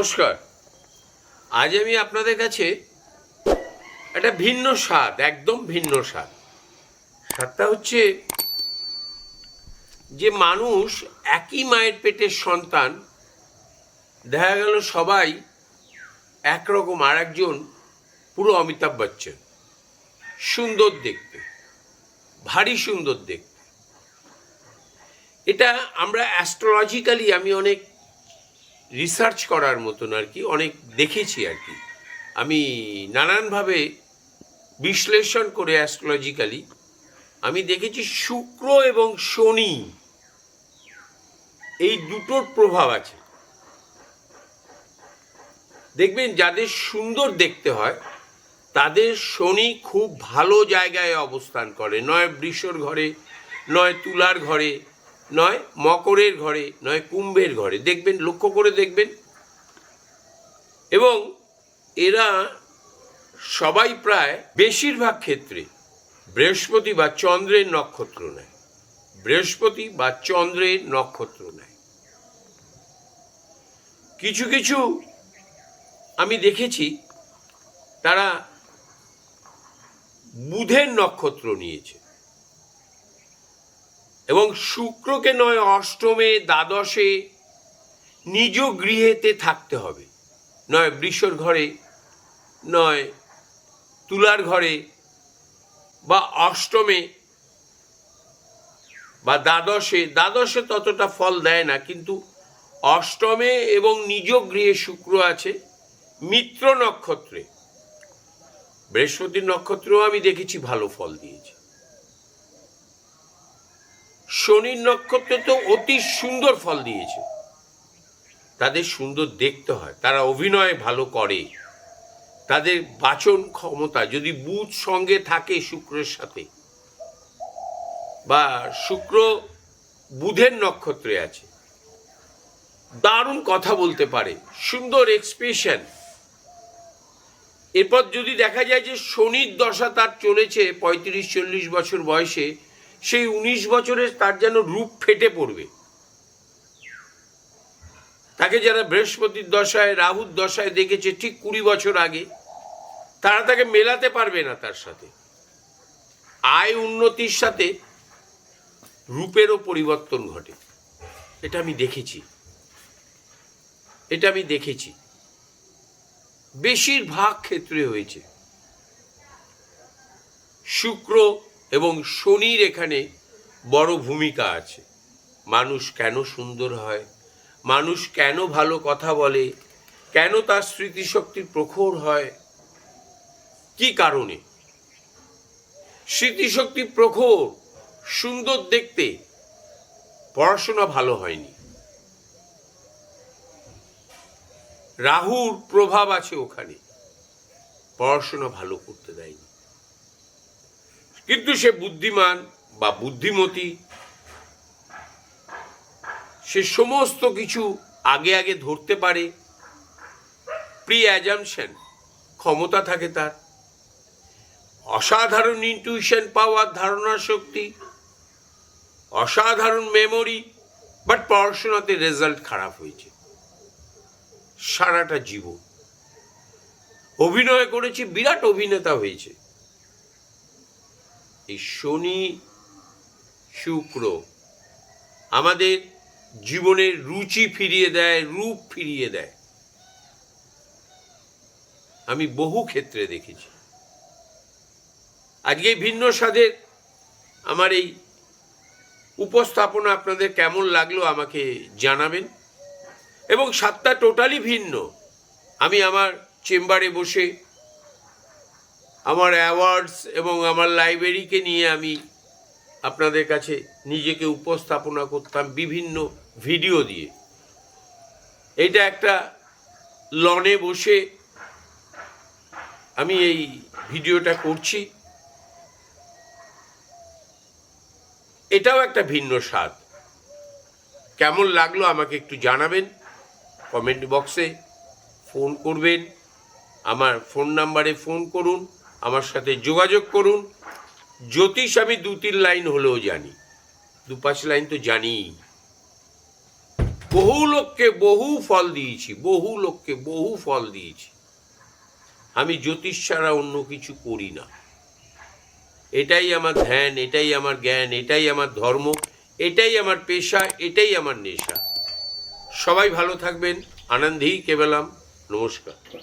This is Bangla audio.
নমস্কার। আজ আমি আপনাদের কাছে একটা ভিন্ন স্বাদ, একদম ভিন্ন স্বাদ। স্বাদটা হচ্ছে যে মানুষ একই মায়ের পেটের সন্তান, দেখা গেল সবাই একরকম আর একজন পুরো অমিতাভ বচ্চন। সুন্দর দেখতে, ভারী সুন্দর দেখতে। এটা আমরা অ্যাস্ট্রোলজিক্যালি আমি অনেক রিসার্চ করার মতন আর কি, অনেক দেখেছি আর কি। আমি নানানভাবে বিশ্লেষণ করে অ্যাস্ট্রোলজিক্যালি আমি দেখেছি শুক্র এবং শনি, এই দুটোর প্রভাব আছে। দেখবেন যাদের সুন্দর দেখতে হয়, তাদের শনি খুব ভালো জায়গায় অবস্থান করে, নয় বৃষর ঘরে, নয় তুলার ঘরে নয় মকরের ঘরে, নয় কুম্ভের ঘরে। দেখবেন, লক্ষ্য করে দেখবেন। এবং এরা সবাই প্রায় বেশিরভাগ ক্ষেত্রে বৃহস্পতি বা চন্দ্রের নক্ষত্র নেয়। বৃহস্পতি বা চন্দ্রের নক্ষত্র নেয়। কিছু কিছু আমি দেখেছি, তারা বুধের নক্ষত্র নিয়েছে। এবং শুক্রকে নয়, অষ্টমে, দ্বাদশে নিজ গৃহেতে থাকতে হবে। নয়, বৃষর ঘরে, নয়, তুলার ঘরে বা অষ্টমে বা দ্বাদশে। দ্বাদশে ততটা ফল দেয় না, কিন্তু অষ্টমে এবং নিজ গৃহে শুক্র আছে, মিত্র নক্ষত্রে। বৃহস্পতির নক্ষত্রেও আমি দেখেছি ভালো ফল দিয়েছে। শনির নক্ষত্র তো অতি সুন্দর ফল দিয়েছে। তাদের সুন্দর দেখতে হয়, তারা অভিনয় ভালো করে। তাদের বাচন ক্ষমতা, যদি বুধ সঙ্গে থাকে শুক্রের সাথে, বা শুক্র বুধের নক্ষত্রে আছে, দারুণ কথা বলতে পারে, সুন্দর এক্সপ্রেশন এরপর যদি দেখা যায় যে শনির দশা তার চলেছে পঁয়ত্রিশ চল্লিশ বছর বয়সে সেই উনিশ বছরে তার যেন রূপ ফেটে পড়বে। তাকে যারা বৃহস্পতির দশায়, রাহুর দশায় দেখেছে ঠিক কুড়ি বছর আগে, তারা তাকে মেলাতে পারবে না তার সাথে। আয় উন্নতির সাথে রূপেরও পরিবর্তন ঘটে। এটা আমি দেখেছি। এটা আমি দেখেছি। বেশিরভাগ ক্ষেত্রে হয়েছে। শুক্র এবং শনির এখানে বড় ভূমিকা আছে। মানুষ কেন সুন্দর হয়? মানুষ কেন ভালো কথা বলে? কেন তার স্মৃতিশক্তি প্রখর হয়? কি কারণে? স্মৃতিশক্তি প্রখর, সুন্দর দেখতে পড়াশোনা ভালো হয়নি। রাহুর প্রভাব আছে ওখানে। পড়াশোনা ভালো করতে দেয়নি। কিন্তু সে বুদ্ধিমান বা বুদ্ধিমতী। সে সমস্ত কিছু আগে আগে ধরতে পারে। প্রি অ্যাজামশন ক্ষমতা থাকে তার। অসাধারণ ইনটিউশন পাওয়ার ধারণা শক্তি, অসাধারণ মেমোরি বাট পড়াশোনাতে রেজাল্ট খারাপ হয়েছে। সারাটা জীবন অভিনয় করেছে, বিরাট অভিনেতা হয়েছে। এই শনি শুক্র আমাদের জীবনের রুচি ফিরিয়ে দেয়, রূপ ফিরিয়ে দেয়। আমি বহু ক্ষেত্রে দেখেছি। আজকে ভিন্ন স্বাদের আমার এই উপস্থাপনা আপনাদের কেমন লাগল আমাকে জানাবেন। এবং সাতটা টোটালি ভিন্ন। আমি আমার চেম্বারে বসে আমার অ্যাওয়ার্ডস এবং আমার লাইব্রেরিকে নিয়ে আমি আপনাদের কাছে নিজেকে উপস্থাপনা করতাম বিভিন্ন ভিডিও দিয়ে। এটা একটা লনে বসে আমি এই ভিডিওটা করছি। এটাও একটা ভিন্ন স্বাদ। কেমন লাগল আমাকে একটু জানাবেন। কমেন্ট বক্সে ফোন করবেন। আমার ফোন নাম্বারে ফোন করুন। আমার সাথে যোগাযোগ করুন। জ্যোতিষ আমি দু তিন লাইন হলেও জানি। দু পাঁচ লাইন তো জানিই। বহু লোককে বহু ফল দিয়েছি, বহু লোককে বহু ফল দিয়েছি। আমি জ্যোতিষ ছাড়া অন্য কিছু করি না। এটাই আমার ধ্যান, এটাই আমার জ্ঞান, এটাই আমার ধর্ম, এটাই আমার পেশা, এটাই আমার নেশা। সবাই ভালো থাকবেন। আনন্দেই কেবলাম। নমস্কার।